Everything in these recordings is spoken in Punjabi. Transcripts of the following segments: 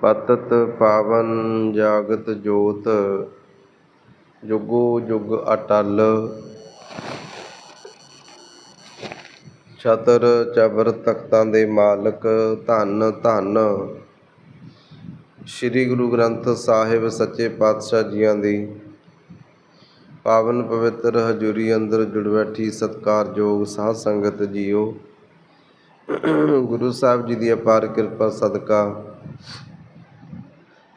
ਪਤਤ ਪਾਵਨ ਜਾਗਤ ਜੋਤ, ਜੁਗੋ ਜੁਗ ਅਟਲ। ਛਤਰ ਚਬਰ ਤਖਤਾਂ ਦੇ ਮਾਲਕ, ਧੰਨ ਧੰਨ। ਸ੍ਰੀ ਗੁਰੂ ਗ੍ਰੰਥ ਸਾਹਿਬ ਸੱਚੇ ਪਾਤਸ਼ਾਹ ਜੀਆਂ ਦੀ। ਪਾਵਨ ਪਵਿੱਤਰ ਹਜ਼ੂਰੀ ਅੰਦਰ ਜੁੜ ਬੈਠੀ ਸਤਿਕਾਰਯੋਗ ਸਾਧ ਸੰਗਤ ਜੀਓ। ਗੁਰੂ ਸਾਹਿਬ ਜੀ ਦੀ ਅਪਾਰ ਕਿਰਪਾ ਸਦਕਾ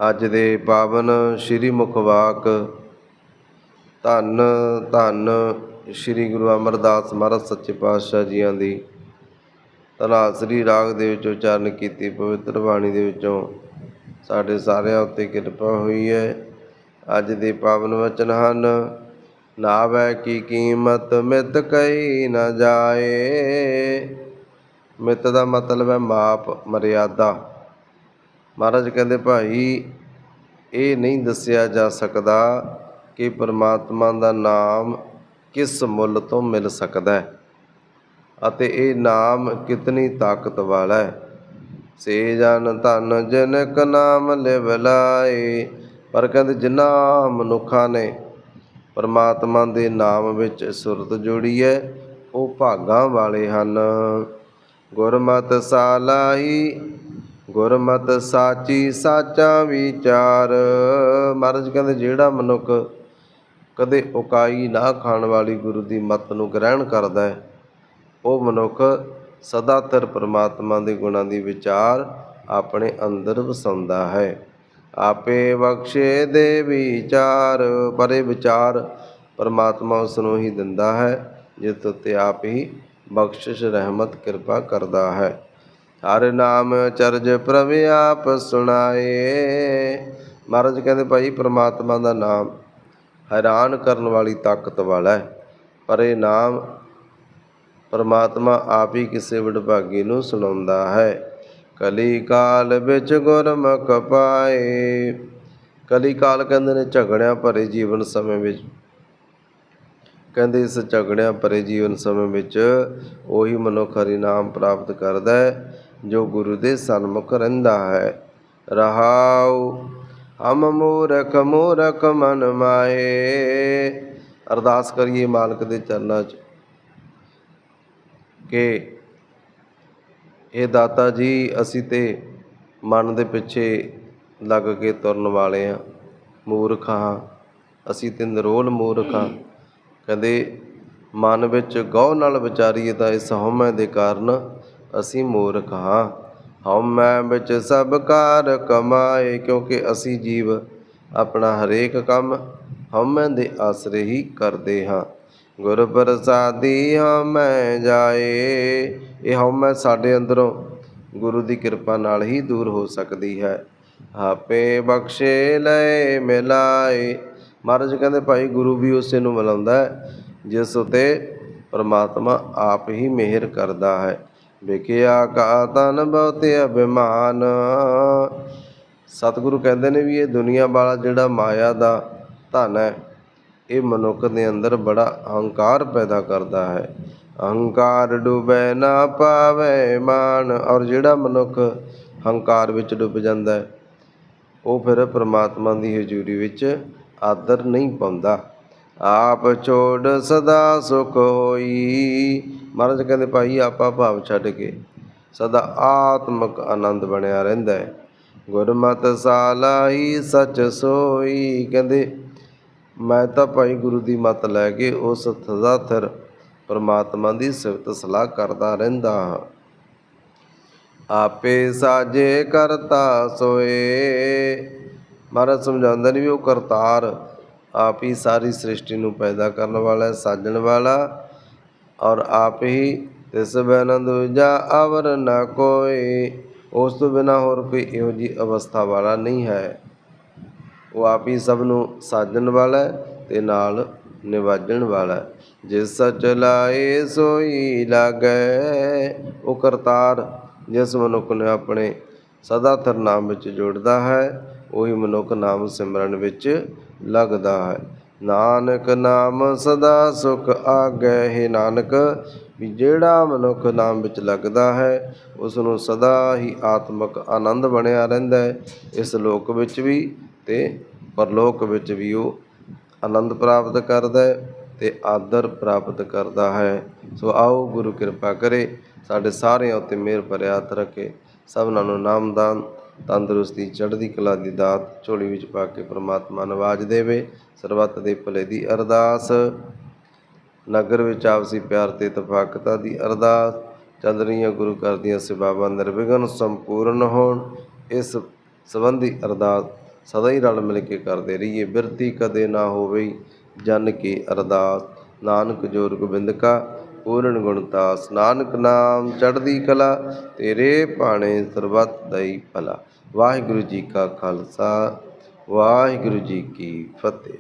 ਅੱਜ ਦੇ ਪਾਵਨ ਸ੍ਰੀ ਮੁਖਵਾਕ ਧੰਨ ਧੰਨ ਸ੍ਰੀ ਗੁਰੂ ਅਮਰਦਾਸ ਮਹਾਰਾਜ ਸੱਚੇ ਪਾਤਸ਼ਾਹ ਜੀਆਂ ਦੀ। ਧਨਾਸਰੀ ਰਾਗ ਦੇ ਵਿੱਚ ਉਚਾਰਨ ਕੀਤੀ, ਪਵਿੱਤਰ ਬਾਣੀ ਦੇ ਵਿੱਚੋਂ ਸਾਡੇ ਸਾਰਿਆਂ ਉੱਤੇ ਕਿਰਪਾ ਹੋਈ ਹੈ। ਅੱਜ ਦੇ ਪਾਵਨ ਵਚਨ ਹਨ, ਨਾਵੈ ਕੀ ਕੀਮਤ ਮਿਤ ਕਈ ਨਾ ਜਾਏ। ਮਿਤ ਦਾ ਮਤਲਬ ਹੈ ਮਾਪ, ਮਰਿਆਦਾ। ਮਹਾਰਾਜ ਕਹਿੰਦੇ, ਭਾਈ, ਇਹ ਨਹੀਂ ਦੱਸਿਆ ਜਾ ਸਕਦਾ ਕਿ ਪਰਮਾਤਮਾ ਦਾ ਨਾਮ ਕਿਸ ਮੁੱਲ ਤੋਂ ਮਿਲ ਸਕਦਾ ਹੈ ਅਤੇ ਇਹ ਨਾਮ ਕਿਤਨੀ ਤਾਕਤ ਵਾਲਾ ਹੈ। ਸੇ ਜਨ ਧਨ ਜਨਕ ਨਾਮ ਲਿਵ ਲਾਏ। ਪਰ ਕਹਿੰਦੇ, ਜਿਨ੍ਹਾਂ ਮਨੁੱਖਾਂ ਨੇ ਪਰਮਾਤਮਾ ਦੇ ਨਾਮ ਵਿੱਚ ਸੁਰਤ ਜੋੜੀ ਹੈ, ਉਹ ਭਾਗਾਂ ਵਾਲੇ ਹਨ। ਗੁਰਮਤਿ ਸਾਲਾਹੀ ਗੁਰਮਤਿ ਸਾਚੀ ਸਾਚਾ ਵਿਚਾਰ। ਮਹਾਰਾਜ ਕਹਿੰਦੇ, ਜਿਹੜਾ ਮਨੁੱਖ ਕਦੇ ਉਕਾਈ ਨਾ ਖਾਣ ਵਾਲੀ ਗੁਰੂ ਦੀ ਮਤ ਨੂੰ ਗ੍ਰਹਿਣ ਕਰਦਾ ਹੈ, ਉਹ ਮਨੁੱਖ ਸਦਾ ਤਰ ਪਰਮਾਤਮਾ ਦੇ ਗੁਣਾਂ ਦੀ ਵਿਚਾਰ ਆਪਣੇ ਅੰਦਰ ਵਸਾਉਂਦਾ ਹੈ। ਆਪੇ ਬਖਸ਼ੇ ਦੇ ਵਿਚਾਰ, ਪਰੇ ਵਿਚਾਰ ਪਰਮਾਤਮਾ ਉਸ ਨੂੰ ਹੀ ਦਿੰਦਾ ਹੈ, ਜਿਸ ਉੱਤੇ ਆਪ ਹੀ ਬਖਸ਼ਿਸ਼, ਰਹਿਮਤ, ਕਿਰਪਾ ਕਰਦਾ ਹੈ। ਹਰ ਨਾਮ ਚਰਜ ਪ੍ਰਭ ਆਪ ਸੁਣਾਏ। ਮਹਾਰਾਜ ਕਹਿੰਦੇ, ਭਾਈ, ਪ੍ਰਮਾਤਮਾ ਦਾ ਨਾਮ ਹੈਰਾਨ ਕਰਨ ਵਾਲੀ ਤਾਕਤ ਵਾਲਾ ਹੈ, ਪਰ ਇਹ ਨਾਮ ਪਰਮਾਤਮਾ ਆਪ ਹੀ ਕਿਸੇ ਵਡਭਾਗੀ ਨੂੰ ਸੁਣਾਉਂਦਾ ਹੈ। ਕਲੀ ਕਾਲ ਵਿੱਚ ਗੁਰਮੁਖ ਪਾਏ। ਕਲੀ ਕਾਲ ਕਹਿੰਦੇ ਨੇ, ਝਗੜਿਆਂ ਭਰੇ ਜੀਵਨ ਸਮੇਂ ਵਿੱਚ। ਕਹਿੰਦੇ, ਇਸ ਝਗੜਿਆਂ ਭਰੇ ਜੀਵਨ ਸਮੇਂ ਵਿੱਚ ਉਹੀ ਮਨੁੱਖ ਹਰੀ ਨਾਮ ਪ੍ਰਾਪਤ ਕਰਦਾ ਹੈ। ਜੋ ਗੁਰੂ ਦੇ ਸਨਮੁਖ ਰਹਿੰਦਾ ਹੈ। ਰਹਾਉ, ਹਮ ਮੂਰਖ ਮੂਰਖ ਮਨ ਮਾਏ। ਅਰਦਾਸ ਕਰੀਏ ਮਾਲਕ ਦੇ ਚਰਨਾਂ 'ਚ ਕਿ ਇਹ ਦਾਤਾ ਜੀ ਅਸੀਂ ਤੇ ਮਨ ਦੇ ਪਿੱਛੇ ਲੱਗ ਕੇ ਤੁਰਨ ਵਾਲੇ ਆ ਮੂਰਖ ਹਾਂ, ਅਸੀਂ ਤੇ ਨਿਰੋਲ ਮੂਰਖ ਹਾਂ। ਕਹਿੰਦੇ ਮਨ ਵਿੱਚ ਗਉ ਨਾਲ ਵਿਚਾਰੀਏ ਤਾਂ ਇਸ ਹਉਮੈ ਦੇ ਕਾਰਨ ਅਸੀਂ ਮੂਰਖ ਹਾਂ। ਹਉਮੈ ਵਿੱਚ ਸਭ ਕਾਰ ਕਮਾਏ, ਕਿਉਂਕਿ ਅਸੀਂ ਜੀਵ ਆਪਣਾ ਹਰੇਕ ਕੰਮ ਹਉਮੈ ਦੇ ਆਸਰੇ ਹੀ ਕਰਦੇ ਹਾਂ। ਗੁਰ ਪ੍ਰਸਾਦੀ ਹਉਮੈ ਜਾਏ, ਇਹ ਹਉਮੈ ਸਾਡੇ ਅੰਦਰੋਂ ਗੁਰੂ ਦੀ ਕਿਰਪਾ ਨਾਲ ਹੀ ਦੂਰ ਹੋ ਸਕਦੀ ਹੈ। ਆਪੇ ਬਖਸ਼ੇ, ਲੈ ਮਿਲਾਏ। ਮਹਾਰਾਜ ਕਹਿੰਦੇ, ਭਾਈ, ਗੁਰੂ ਵੀ ਉਸੇ ਨੂੰ ਮਿਲਾਉਂਦਾ ਹੈ, ਜਿਸ ਉਤੇ ਪਰਮਾਤਮਾ ਆਪ ਹੀ ਮਿਹਰ ਕਰਦਾ ਹੈ। ਵਿਕਿਆ ਕਾ ਤਨ ਬਹੁਤੇ ਅਭਿਮਾਨ। ਸਤਿਗੁਰੂ ਕਹਿੰਦੇ ਨੇ ਵੀ ਇਹ ਦੁਨੀਆ ਵਾਲਾ ਜਿਹੜਾ ਮਾਇਆ ਦਾ ਧਨ ਹੈ, ਇਹ ਮਨੁੱਖ ਦੇ ਅੰਦਰ ਬੜਾ ਅਹੰਕਾਰ ਪੈਦਾ ਕਰਦਾ ਹੈ। ਅਹੰਕਾਰ ਡੁਬੈ ਨਾ ਪਾਵੇ ਮਾਨ ਔਰ ਜਿਹੜਾ ਮਨੁੱਖ ਹੰਕਾਰ ਵਿੱਚ ਡੁੱਬ ਜਾਂਦਾ ਹੈ, ਉਹ ਫਿਰ ਪ੍ਰਮਾਤਮਾ ਦੀ ਹਜ਼ੂਰੀ ਵਿੱਚ ਆਦਰ ਨਹੀਂ ਪਾਉਂਦਾ। ਆਪ ਛੋੜ ਸਦਾ ਸੁਖ ਹੋਈ। ਮਹਾਰਾਜ ਕਹਿੰਦੇ, ਭਾਈ, ਆਪਾ ਭਾਵ ਛੱਡ ਕੇ ਸਦਾ ਆਤਮਕ ਆਨੰਦ ਬਣਿਆ ਰਹਿੰਦਾ ਹੈ। ਗੁਰਮਤਿ ਸਾਲਾਹੀ ਸਚ ਸੋਈ। ਕਹਿੰਦੇ, ਮੈਂ ਤਾਂ ਭਾਈ ਗੁਰੂ ਦੀ ਮਤ ਲੈ ਕੇ ਉਸ ਸਦਾ ਥਿਰ ਪਰਮਾਤਮਾ ਦੀ ਸਿਫਤ ਸਲਾਹ ਕਰਦਾ ਰਹਿੰਦਾ ਹਾਂ। ਆਪੇ ਸਾਜੇ ਕਰਤਾ ਸੋਏ। ਮਹਾਰਾਜ ਸਮਝਾਉਂਦਾ ਨਹੀਂ ਵੀ ਉਹ ਕਰਤਾਰ ਆਪ ਹੀ ਸਾਰੀ ਸ੍ਰਿਸ਼ਟੀ ਨੂੰ ਪੈਦਾ ਕਰਨ ਵਾਲਾ ਸਾਜਣ ਵਾਲਾ। ਔਰ ਆਪ ਹੀ ਤਿਸ ਬਿਨ ਦੂਜਾ ਅਵਰ ਨ ਕੋਈ। ਉਸ ਤੋਂ ਬਿਨਾ ਹੋਰ ਕੋਈ ਇਹੋ ਜੀ ਅਵਸਥਾ ਵਾਲਾ ਨਹੀਂ ਹੈ। ਉਹ ਆਪ ਹੀ ਸਭ ਨੂੰ ਸਾਜਣ ਵਾਲਾ ਹੈ ਤੇ ਨਾਲ ਨਿਵਾਜਣ ਵਾਲਾ ਹੈ। ਜਿਸ ਸਚ ਲਾਏ ਸੋਈ ਲਾਗੈ, ਉਹ ਕਰਤਾਰ ਜਿਸ ਮਨੁੱਖ ਨੇ ਆਪਣੇ ਸਦਾ ਨਾਮ ਵਿੱਚ ਜੁੜਦਾ ਹੈ, ਉਹੀ ਮਨੁੱਖ ਨਾਮ ਸਿਮਰਨ ਵਿੱਚ ਲੱਗਦਾ ਹੈ। ਨਾਨਕ ਨਾਮ ਸਦਾ ਸੁਖ ਆਗੈ, ਹੈ ਨਾਨਕ, ਵੀ ਜਿਹੜਾ ਮਨੁੱਖ ਨਾਮ ਵਿੱਚ ਲੱਗਦਾ ਹੈ ਉਸ ਨੂੰ ਸਦਾ ਹੀ ਆਤਮਿਕ ਆਨੰਦ ਬਣਿਆ ਰਹਿੰਦਾ ਹੈ। ਇਸ ਲੋਕ ਵਿੱਚ ਵੀ ਤੇ ਪਰਲੋਕ ਵਿੱਚ ਵੀ ਉਹ ਆਨੰਦ ਪ੍ਰਾਪਤ ਕਰਦਾ ਹੈ ਤੇ ਆਦਰ ਪ੍ਰਾਪਤ ਕਰਦਾ ਹੈ। ਸੋ ਆਓ ਗੁਰੂ ਕਿਰਪਾ ਕਰੇ, ਸਾਡੇ ਸਾਰਿਆਂ ਉੱਤੇ ਮਿਹਰ ਭਰਿਆ ਰੱਖੇ। ਸਭਨਾਂ ਨੂੰ ਨਾਮਦਾਨ ਤੰਦਰੁਸਤੀ, ਚੜ੍ਹਦੀ ਕਲਾ ਦੀ ਦਾਤ ਝੋਲੀ ਵਿੱਚ ਪਾ ਕੇ ਪ੍ਰਮਾਤਮਾ ਨਵਾਜ ਦੇਵੇ, ਸਰਬੱਤ ਦੇ ਭਲੇ ਦੀ ਅਰਦਾਸ। ਨਗਰ ਵਿੱਚ ਆਪਸੀ ਪਿਆਰ ਤੇ ਇਤਫਾਕਤਾ ਦੀ ਅਰਦਾਸ। ਚੱਲ ਰਹੀਆਂ ਗੁਰੂ ਘਰ ਦੀਆਂ ਸੇਵਾਵਾਂ ਨਿਰਵਿਘਨ ਸੰਪੂਰਨ ਹੋਣ। ਇਸ ਸੰਬੰਧੀ ਅਰਦਾਸ ਸਦਾ ਹੀ ਰਲ ਮਿਲ ਕੇ ਕਰਦੇ ਰਹੀਏ। ਬਿਰਤੀ ਕਦੇ ਨਾ ਹੋਵੇ ਜਨ ਕੀ ਅਰਦਾਸ। ਨਾਨਕ ਜੋਰ ਗੋਬਿੰਦ ਕਾ ਪੂਰਨ ਗੁਣਤਾ ਨਾਨਕ ਨਾਮ ਚੜ੍ਹਦੀ ਕਲਾ, ਤੇਰੇ ਭਾਣੇ ਸਰਬੱਤ ਦਈ ਭਲਾ। ਵਾਹਿਗੁਰੂ ਜੀ ਕਾ ਖਾਲਸਾ, ਵਾਹਿਗੁਰੂ ਜੀ ਕੀ ਫਤਿਹ।